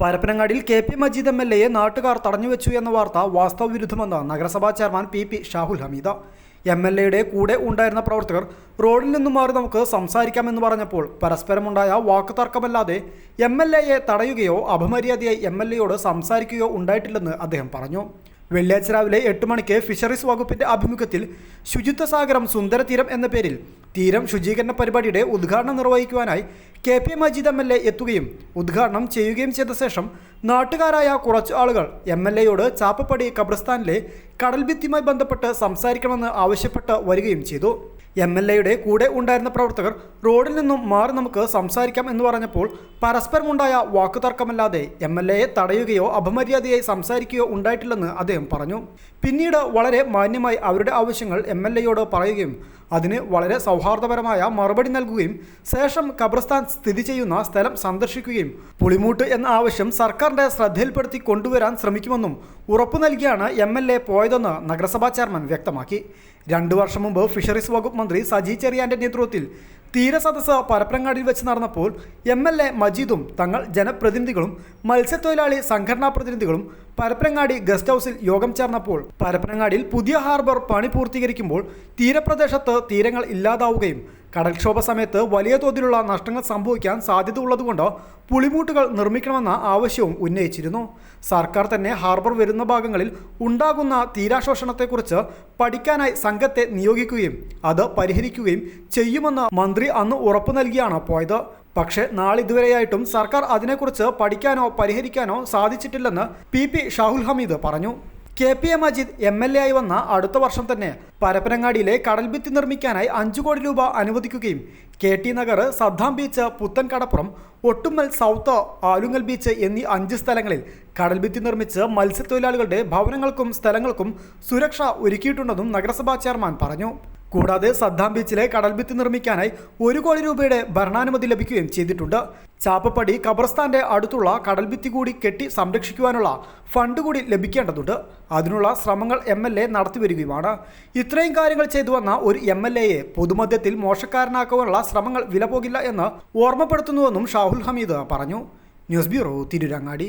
പരപ്പനങ്ങാടിയിൽ K P Majeed M L എയെ നാട്ടുകാർ തടഞ്ഞുവെച്ചു എന്ന വാർത്ത വാസ്തവവിരുദ്ധമെന്ന് നഗരസഭാ chairman P P Shahul Hameed. M L എയുടെ കൂടെ ഉണ്ടായിരുന്ന പ്രവർത്തകർ റോഡിൽ നിന്നും മാറി നമുക്ക് സംസാരിക്കാമെന്ന് പറഞ്ഞപ്പോൾ പരസ്പരമുണ്ടായ വാക്കുതർക്കമല്ലാതെ എം എൽ എയെ തടയുകയോ അപമര്യാദയായി എം എൽ എയോട് സംസാരിക്കുകയോ ഉണ്ടായിട്ടില്ലെന്ന് അദ്ദേഹം പറഞ്ഞു. വെള്ളിയാഴ്ച രാവിലെ എട്ട് മണിക്ക് ഫിഷറീസ് വകുപ്പിന്റെ ആഭിമുഖ്യത്തിൽ ശുചിത്വ സാഗരം സുന്ദര തീരം എന്ന പേരിൽ തീരം ശുചീകരണ പരിപാടിയുടെ ഉദ്ഘാടനം നിർവഹിക്കുവാനായി K P Majeed M L A എത്തുകയും ഉദ്ഘാടനം ചെയ്യുകയും ചെയ്ത ശേഷം നാട്ടുകാരായ കുറച്ച് ആളുകൾ എം എൽ എയോട് ചാപ്പപ്പടി കബ്രസ്ഥാനിലെ കടൽഭിത്തിയുമായി ബന്ധപ്പെട്ട് സംസാരിക്കണമെന്ന് ആവശ്യപ്പെട്ട് വരികയും ചെയ്തു. എം എൽ എയുടെ കൂടെ ഉണ്ടായിരുന്ന പ്രവർത്തകർ റോഡിൽ നിന്നും മാറി നമുക്ക് സംസാരിക്കാം എന്ന് പറഞ്ഞപ്പോൾ പരസ്പരമുണ്ടായ വാക്കുതർക്കമല്ലാതെ എം എൽ എയെ തടയുകയോ അപമര്യാദയായി സംസാരിക്കുകയോ ഉണ്ടായിട്ടില്ലെന്ന് അദ്ദേഹം പറഞ്ഞു. പിന്നീട് വളരെ മാന്യമായി അവരുടെ ആവശ്യങ്ങൾ എം എൽ എയോട് പറയുകയും അതിന് വളരെ സൗഹാർദ്ദപരമായ മറുപടി നൽകുകയും ശേഷം ഖബർസ്ഥാൻ സ്ഥിതി ചെയ്യുന്ന സ്ഥലം സന്ദർശിക്കുകയും പുളിമൂട്ട് എന്ന ആവശ്യം സർക്കാരിന്റെ ശ്രദ്ധയിൽപ്പെടുത്തി കൊണ്ടുവരാൻ ശ്രമിക്കുമെന്നും ഉറപ്പു നൽകിയാണ് എം എൽ എ പോയതെന്ന് നഗരസഭാ ചെയർമാൻ വ്യക്തമാക്കി. രണ്ടു വർഷം മുമ്പ് ഫിഷറീസ് വകുപ്പ് മന്ത്രി സജി ചെറിയാന്റെ നേതൃത്വത്തിൽ തീരസദസ് പരപ്പനങ്ങാടിയിൽ വെച്ച് നടന്നപ്പോൾ എം എൽ എ മജീദും തങ്ങൾ ജനപ്രതിനിധികളും മത്സ്യത്തൊഴിലാളി സംഘടനാ പ്രതിനിധികളും പരപ്പനങ്ങാടി ഗസ്റ്റ് ഹൗസിൽ യോഗം ചേർന്നപ്പോൾ പരപ്പനങ്ങാടിയിൽ പുതിയ ഹാർബർ പണി പൂർത്തീകരിക്കുമ്പോൾ തീരപ്രദേശത്ത് തീരങ്ങൾ ഇല്ലാതാവുകയും കടൽക്ഷോഭ സമയത്ത് വലിയ തോതിലുള്ള നഷ്ടങ്ങൾ സംഭവിക്കാൻ സാധ്യത ഉള്ളതുകൊണ്ട് പുളിമൂട്ടുകൾ നിർമ്മിക്കണമെന്ന ആവശ്യവും ഉന്നയിച്ചിരുന്നു. സർക്കാർ തന്നെ ഹാർബർ വരുന്ന ഭാഗങ്ങളിൽ ഉണ്ടാകുന്ന തീരാശോഷണത്തെക്കുറിച്ച് പഠിക്കാനായി സംഘത്തെ നിയോഗിക്കുകയും അത് പരിഹരിക്കുകയും ചെയ്യുമെന്ന് മന്ത്രി അന്ന് ഉറപ്പു നൽകിയാണ് പോയത്. പക്ഷേ നാളിതുവരെയായിട്ടും സർക്കാർ അതിനെക്കുറിച്ച് പഠിക്കാനോ പരിഹരിക്കാനോ സാധിച്ചിട്ടില്ലെന്ന് പി പി ഷാഹുൽ ഹമീദ് പറഞ്ഞു. K P A Majeed M L A ആയി വന്ന അടുത്ത വർഷം തന്നെ പരപ്പനങ്ങാടിയിലെ കടൽഭിത്തി നിർമ്മിക്കാനായി അഞ്ചു കോടി രൂപ അനുവദിക്കുകയും K T Nagar Saddam beach Puthan Kadappuram Ottummal south Alungal beach എന്നീ അഞ്ച് സ്ഥലങ്ങളിൽ കടൽഭിത്തി നിർമ്മിച്ച് മത്സ്യത്തൊഴിലാളികളുടെ ഭവനങ്ങൾക്കും സ്ഥലങ്ങൾക്കും സുരക്ഷ ഒരുക്കിയിട്ടുണ്ടെന്നും നഗരസഭാ ചെയർമാൻ പറഞ്ഞു. കൂടാതെ സദ്ദാം ബീച്ചിലെ കടൽഭിത്തി നിർമ്മിക്കാനായി ഒരു കോടി രൂപയുടെ ഭരണാനുമതി ലഭിക്കുകയും ചെയ്തിട്ടുണ്ട്. ചാപ്പപ്പടി ഖബർസ്ഥാന്റെ അടുത്തുള്ള കടൽഭിത്തി കൂടി കെട്ടി സംരക്ഷിക്കുവാനുള്ള ഫണ്ട് കൂടി ലഭിക്കേണ്ടതുണ്ട്. അതിനുള്ള ശ്രമങ്ങൾ എം എൽ എ നടത്തിവരികയുമാണ് ഇത്രയും കാര്യങ്ങൾ ചെയ്തു വന്ന ഒരു എം എൽ എയെ പൊതുമധ്യത്തിൽ മോശക്കാരനാക്കുവാനുള്ള ശ്രമങ്ങൾ വില പോകില്ല എന്ന് ഓർമ്മപ്പെടുത്തുന്നുവെന്നും ഷാഹുൽ ഹമീദ് പറഞ്ഞു. News bureau Tirurangadi.